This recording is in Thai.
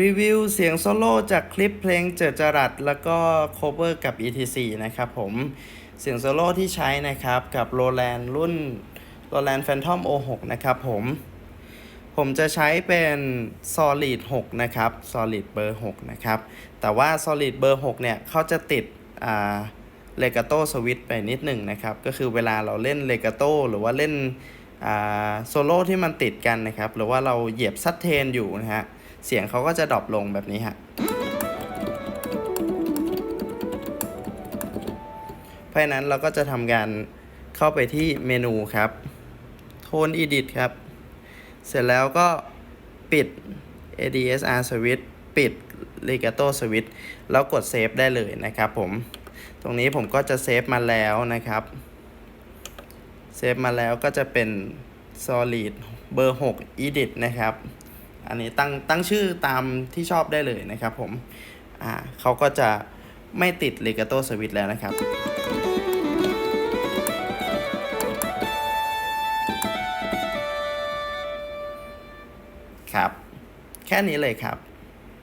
รีวิวเสียงโซโล่จากคลิปเพลงเจิดจรัสแล้วก็โคเวอร์กับ ETC นะครับผมเสียงโซโล่ที่ใช้นะครับกับ Roland รุ่น Roland Phantom O6 นะครับผมผมจะใช้เป็น Solid 6 นะครับ Solid เบอร์ 6 นะครับ แต่ว่า Solid เบอร์ 6 เนี่ยเขาจะติดอ่าเลกาโต้สวิตไปนิดหนึ่งนะครับ ก็คือเวลาเราเล่นเลกาโต้หรือว่าเล่นอ่าโซโล่ที่มันติดกันนะครับ หรือว่าเราเหยียบซัดเทนอยู่นะฮะ เสียงเขาก็จะดรอปลงแบบนี้ฮะ เพราะนั้นเราก็จะทำการเข้าไปที่เมนูครับ โทน Edit ครับ เสร็จแล้วก็ปิด ADSR Switch ปิด Legato Switch แล้วกดเซฟได้เลยนะครับผม ตรงนี้ผมก็จะเซฟมาแล้วนะครับเซฟมาแล้วก็จะเป็น Solid เบอร์ 6 Edit นะครับ อันนี้ตั้งตั้งชื่อตามที่ชอบได้เลยนะครับผมอ่าเขาก็จะไม่ติดเลกาโต้สวิตแล้วนะครับครับ แค่นี้เลยครับ